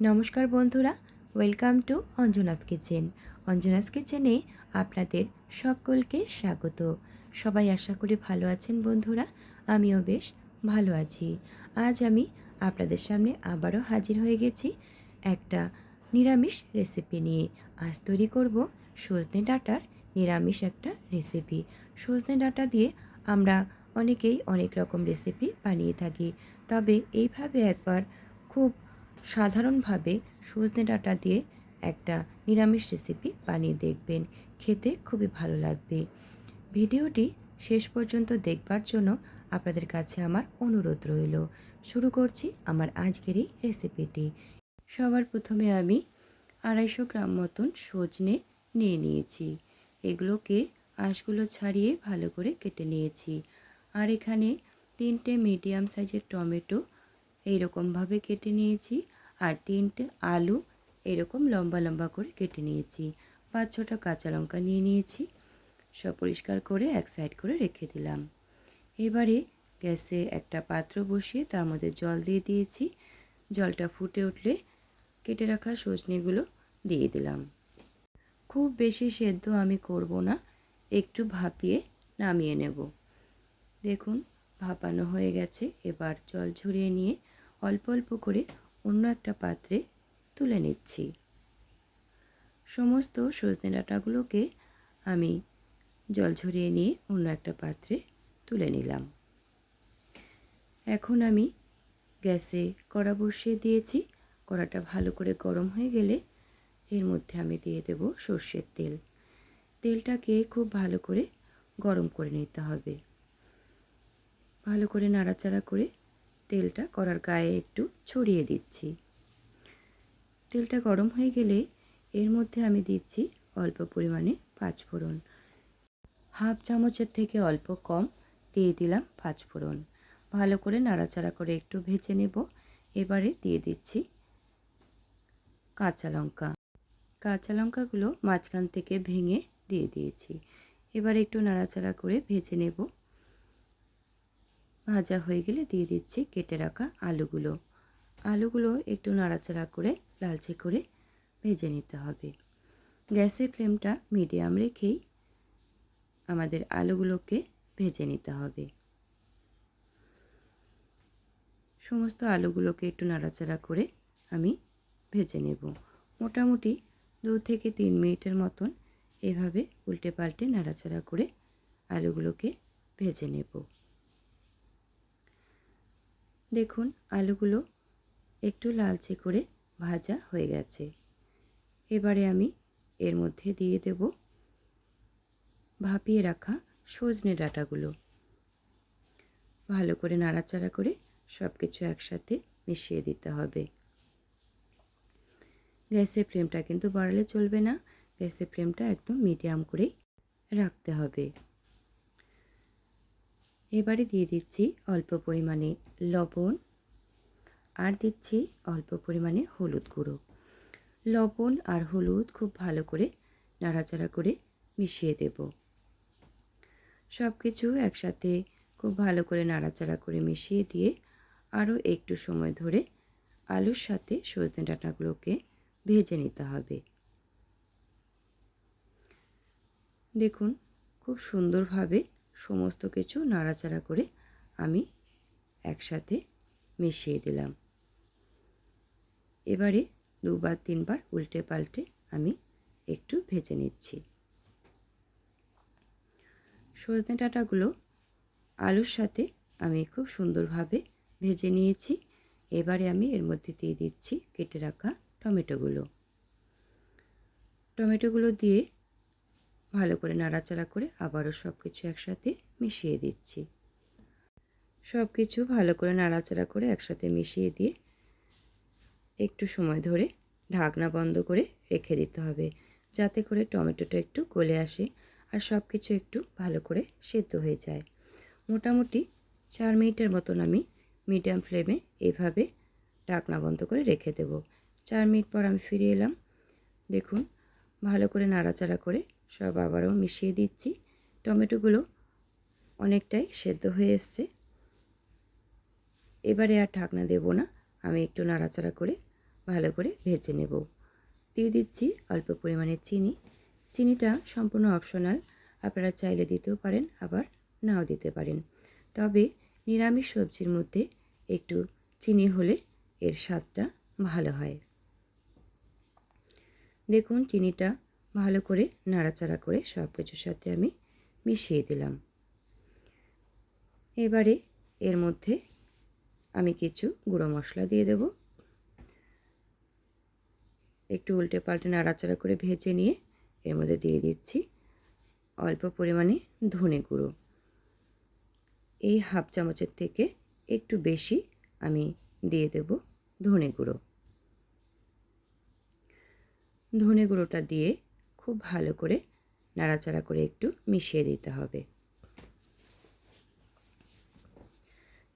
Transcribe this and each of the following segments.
নমস্কার বন্ধুরা welcome to Anjana's kitchen Anjana's কিচেনে আপনাদের সকলকে স্বাগত। সবাই আশা করি ভালো আছেন বন্ধুরা, আমিও বেশ ভালো আছি। আজ আমি আপনাদের সামনে আবারও হাজির হয়ে গেছি একটা নিরামিষ রেসিপি নিয়ে। আজ তৈরি করব সজনে ডাঁটার নিরামিষ একটা রেসিপি সজনে ডাঁটা দিয়ে আমরা অনেকেই অনেক রকম রেসিপি বানিয়ে থাকি, তবে এইভাবে একবার খুব সাধারণভাবে সজনে ডাঁটা দিয়ে একটা নিরামিষ রেসিপি বানিয়ে দেখবেন। খেতে খুবই ভালো লাগবে। ভিডিওটি শেষ পর্যন্ত দেখবার জন্য আপনাদের কাছে আমার অনুরোধ রইল। শুরু করছি আমার আজকের এই রেসিপিটি সবার প্রথমে আমি আড়াইশো গ্রাম মতন সজনে নিয়ে নিয়েছি। এগুলোকে আঁশগুলো ছাড়িয়ে ভালো করে কেটে নিয়েছি। আর এখানে তিনটে মিডিয়াম সাইজের টমেটো এইরকমভাবে কেটে নিয়েছি। আর তিনটে আলু এরকম লম্বা লম্বা করে কেটে নিয়েছি পাঁচ ছটা কাঁচা লঙ্কা নিয়ে নিয়েছি। সব পরিষ্কার করে এক সাইড করে রেখে দিলাম। এবারে গ্যাসে একটা পাত্র বসিয়ে তার মধ্যে জল দিয়ে দিয়েছি। জলটা ফুটে উঠলে কেটে রাখা সজনেগুলো দিয়ে দিলাম। খুব বেশি সেদ্ধ আমি করব না, একটু ভাপিয়ে নামিয়ে নেব। দেখুন, ভাপানো হয়ে গেছে। এবার জল ঝরিয়ে নিয়ে অল্প অল্প করে অন্য একটা পাত্রে তুলে নিচ্ছি। সমস্ত সজনে ডাঁটাগুলোকে আমি জল ঝরিয়ে নিয়ে অন্য একটা পাত্রে তুলে নিলাম। এখন আমি গ্যাসে কড়া বসিয়ে দিয়েছি। কড়াটা ভালো করে গরম হয়ে গেলে এর মধ্যে আমি দিয়ে দেব সর্ষের তেল। তেলটাকে খুব ভালো করে গরম করে নিতে হবে। ভালো করে নাড়াচাড়া করে তেলটা করার গায়ে একটু ছড়িয়ে দিচ্ছি। তেলটা গরম হয়ে গেলে এর মধ্যে আমি দিচ্ছি অল্প পরিমাণে পাঁচফোড়ন। হাফ চামচের থেকে অল্প কম দিয়ে দিলাম পাঁচফোড়ন। ভালো করে নাড়াচাড়া করে একটু ভেজে নেব। এবারে দিয়ে দিচ্ছি কাঁচা লঙ্কা। কাঁচা লঙ্কাগুলো মাঝখান থেকে ভেঙে দিয়ে দিয়েছি। এবার একটু নাড়াচাড়া করে ভেজে নেব। ভাজা হয়ে গেলে দিয়ে দিচ্ছি কেটে রাখা আলুগুলো। আলুগুলো একটু নাড়াচাড়া করে, লালচে করে ভেজে নিতে হবে। গ্যাসের ফ্লেমটা মিডিয়াম রেখেই আমাদের আলুগুলোকে ভেজে নিতে হবে। সমস্ত আলুগুলোকে একটু নাড়াচাড়া করে আমি ভেজে নেব। মোটামুটি দু থেকে তিন মিনিটের মতন এভাবে উল্টে পাল্টে নাড়াচাড়া করে আলুগুলোকে ভেজে নেব। দেখুন, আলুগুলো একটু লালচে করে ভাজা হয়ে গেছে। এবারে আমি এর মধ্যে দিয়ে দেব ভাপিয়ে রাখা সজনে ডাঁটাগুলো। ভালো করে নাড়াচাড়া করে সব কিছু একসাথে মিশিয়ে দিতে হবে। গ্যাসের ফ্লেমটা কিন্তু বাড়ালে চলবে না। গ্যাসের ফ্লেমটা একদম মিডিয়াম করেই রাখতে হবে। এবারে দিয়ে দিচ্ছি অল্প পরিমাণে লবণ আর দিচ্ছি অল্প পরিমাণে হলুদ গুঁড়ো। লবণ আর হলুদ খুব ভালো করে নাড়াচাড়া করে মিশিয়ে দেব। সব কিছু একসাথে খুব ভালো করে নাড়াচাড়া করে মিশিয়ে দিয়ে আরও একটু সময় ধরে আলুর সাথে সজনে ডাঁটাগুলোকে ভেজে নিতে হবে। দেখুন, খুব সুন্দরভাবে সমস্ত কিছু নাড়াচাড়া করে আমি একসাথে মিশিয়ে দিলাম। এবারে দুবার, তিনবার উল্টে পাল্টে আমি একটু ভেজে নিচ্ছি। সজনে ডাঁটাগুলো আলুর সাথে আমি খুব সুন্দরভাবে ভেজে নিয়েছি। এবারে আমি এর মধ্যে দিয়ে দিচ্ছি কেটে রাখা টমেটোগুলো। টমেটোগুলো দিয়ে ভালো করে নাড়াচাড়া করে আবারও সব কিছু একসাথে মিশিয়ে দিচ্ছি। সব কিছু ভালো করে নাড়াচাড়া করে একসাথে মিশিয়ে দিয়ে একটু সময় ধরে ঢাকনা বন্ধ করে রেখে দিতে হবে, যাতে করে টমেটোটা একটু গলে আসে আর সব কিছু একটু ভালো করে সেদ্ধ হয়ে যায়। মোটামুটি চার মিনিটের মতন আমি মিডিয়াম ফ্লেমে এভাবে ঢাকনা বন্ধ করে রেখে দেব। চার মিনিট পর আমি ফিরে এলাম। দেখুন ভালো করে নাড়াচাড়া করে সব আবারও মিশিয়ে দিচ্ছি। টমেটোগুলো অনেকটাই সেদ্ধ হয়ে এসছে। এবারে আর ঢাকনা দেব না, আমি একটু নাড়াচাড়া করে ভালো করে ভেজে নেব। দিয়ে দিচ্ছি অল্প পরিমাণে চিনি। চিনিটা সম্পূর্ণ অপশনাল আপনারা চাইলে দিতেও পারেন, আবার নাও দিতে পারেন। তবে নিরামিষ সবজির মধ্যে একটু চিনি হলে এর স্বাদটা ভালো হয়। দেখুন চিনিটা ভালো করে নাড়াচাড়া করে সব কিছুর সাথে আমি মিশিয়ে দিলাম। এবারে এর মধ্যে আমি কিছু গুঁড়ো মশলা দিয়ে দেব। একটু উল্টে পাল্টে নাড়াচাড়া করে ভেজে নিয়ে এর মধ্যে দিয়ে দিচ্ছি অল্প পরিমাণে ধনে গুঁড়ো। এই হাফ চামচের থেকে একটু বেশি আমি দিয়ে দেব ধনে গুঁড়ো। ধনে গুঁড়োটা দিয়ে খুব ভালো করে নাড়াচাড়া করে একটু মিশিয়ে দিতে হবে।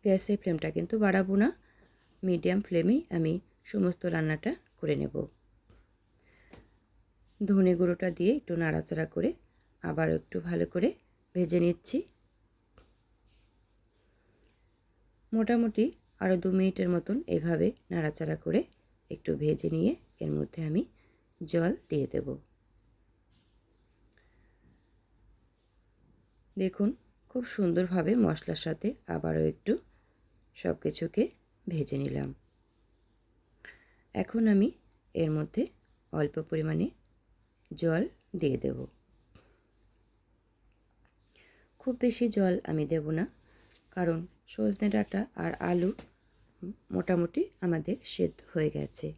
গ্যাসের ফ্লেমটা কিন্তু বাড়াবো না। মিডিয়াম ফ্লেমেই আমি সমস্ত রান্নাটা করে নেব। ধনে গুঁড়োটা দিয়ে একটু নাড়াচাড়া করে আবার একটু ভালো করে ভেজে নিচ্ছি। মোটামুটি আরও দু মিনিটের মতন এভাবে নাড়াচাড়া করে একটু ভেজে নিয়ে এর মধ্যে আমি জল দিয়ে দেব। দেখুন, খুব সুন্দরভাবে মশলার সাথে আবারও একটু সব কিছুকে ভেজে নিলাম। এখন আমি এর মধ্যে অল্প পরিমাণে জল দিয়ে দেব। খুব বেশি জল আমি দেব না, কারণ সজনে ডাঁটা আর আলু মোটামুটি আমাদের সেদ্ধ হয়ে গেছে।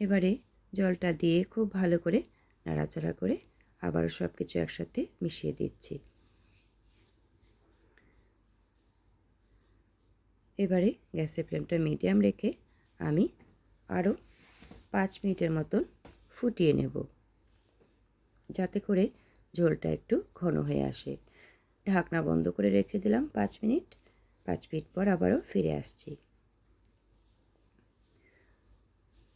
এবারে জলটা দিয়ে খুব ভালো করে নাড়াচাড়া করে আবারও সব কিছু একসাথে মিশিয়ে দিচ্ছি। এবারে গ্যাসের ফ্লেমটা মিডিয়াম রেখে আমি আরও পাঁচ মিনিটের মতন ফুটিয়ে নেব। যাতে করে ঝোলটা একটু ঘন হয়ে আসে। ঢাকনা বন্ধ করে রেখে দিলাম পাঁচ মিনিট। পাঁচ মিনিট পর আবারও ফিরে আসছি।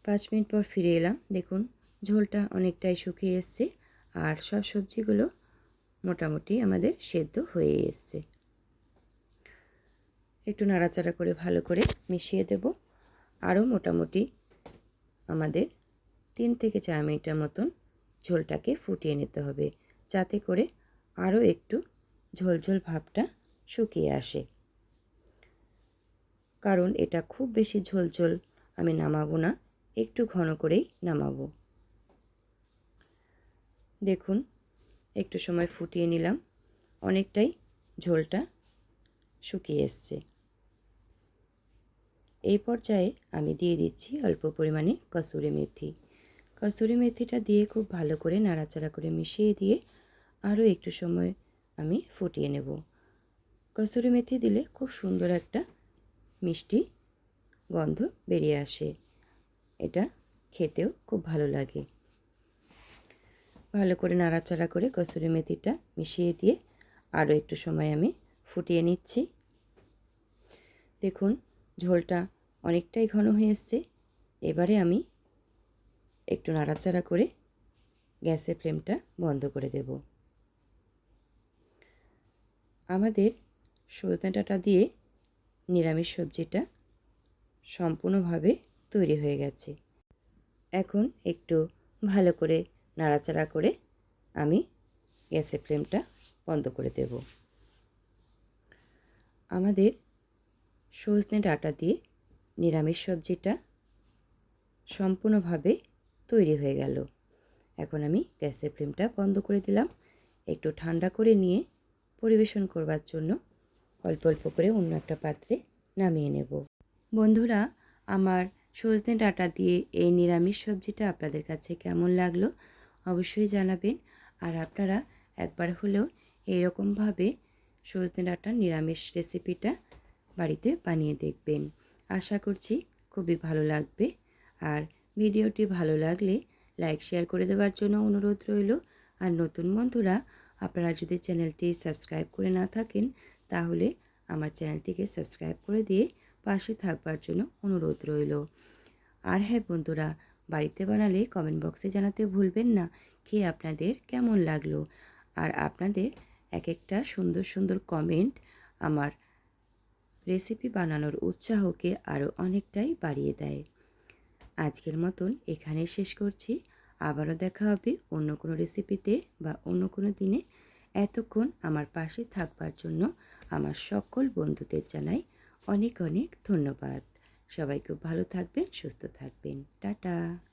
পাঁচ মিনিট পর ফিরে এলাম। দেখুন, ঝোলটা অনেকটাই শুকিয়ে এসছে আর সব সবজিগুলো মোটামুটি আমাদের সেদ্ধ হয়ে এসছে। একটু নাড়াচাড়া করে ভালো করে মিশিয়ে দেব। আরও মোটামুটি আমাদের তিন থেকে চার মিনিটের মতন ঝোলটাকে ফুটিয়ে নিতে হবে যাতে করে আরও একটু ঝোলঝোল ভাবটা শুকিয়ে আসে। কারণ এটা খুব বেশি ঝোলঝোল আমি নামাবো না। একটু ঘন করেই নামাবো। দেখুন, একটু সময় ফুটিয়ে নিলাম। অনেকটাই ঝোলটা শুকিয়ে এসছে। এই পর্যায়ে আমি দিয়ে দিচ্ছি অল্প পরিমাণে কসুরি মেথি। কসুরি মেথিটা দিয়ে খুব ভালো করে নাড়াচাড়া করে মিশিয়ে দিয়ে আরও একটু সময় আমি ফুটিয়ে নেব। কসুরি মেথি দিলে খুব সুন্দর একটা মিষ্টি গন্ধ বেরিয়ে আসে। এটা খেতেও খুব ভালো লাগে। ভালো করে নাড়াচাড়া করে কসুরি মেথিটা মিশিয়ে দিয়ে আরও একটু সময় আমি ফুটিয়ে নিচ্ছি। দেখুন, ঝোলটা অনেকটাই ঘন হয়ে এসছে। এবারে আমি একটু নাড়াচাড়া করে গ্যাসের ফ্লেমটা বন্ধ করে দেব। আমাদের সজনে ডাঁটা দিয়ে নিরামিষ সবজিটা সম্পূর্ণভাবে তৈরি হয়ে গেছে। এখন একটু ভালো করে নাড়াচাড়া করে আমি গ্যাসের ফ্লেমটা বন্ধ করে দেব। আমাদের সজনে ডাটা দিয়ে নিরামিষ সবজিটা সম্পূর্ণভাবে তৈরি হয়ে গেল। এখন আমি গ্যাসের ফ্লেমটা বন্ধ করে দিলাম। একটু ঠান্ডা করে নিয়ে পরিবেশন করবার জন্য অল্প অল্প করে অন্য একটা পাত্রে নামিয়ে নেব। বন্ধুরা, আমার সজনে ডাঁটা দিয়ে এই নিরামিষ সবজিটা আপনাদের কাছে কেমন লাগল অবশ্যই জানাবেন। আর আপনারা একবার হলেও এইরকমভাবে সজনে ডাঁটার নিরামিষ রেসিপিটা বাড়িতে বানিয়ে দেখবেন। আশা করছি খুবই ভালো লাগবে। আর ভিডিওটি ভালো লাগলে লাইক, শেয়ার করে দেওয়ার জন্য অনুরোধ রইল। আর নতুন বন্ধুরা, আপনারা যদি চ্যানেলটি সাবস্ক্রাইব করে না থাকেন, তাহলে আমার চ্যানেলটিকে সাবস্ক্রাইব করে দিয়ে পাশে থাকবার জন্য অনুরোধ রইল। আর হ্যাঁ বন্ধুরা, বাড়িতে বানালে কমেন্ট বক্সে জানাতে ভুলবেন না খেয়ে আপনাদের কেমন লাগল। আর আপনাদের এক একটা সুন্দর সুন্দর কমেন্ট আমার রেসিপি বানানোর উৎসাহকে আরও অনেকটাই বাড়িয়ে দেয়। আজকের মতন এখানে শেষ করছি। আবারও দেখা হবে অন্য কোনো রেসিপিতে বা অন্য কোনো দিনে। এতক্ষণ আমার পাশে থাকবার জন্য আমার সকল বন্ধুদের জানাই অনেক অনেক ধন্যবাদ। সবাই খুব ভালো থাকবেন সুস্থ থাকবেন। টাটা।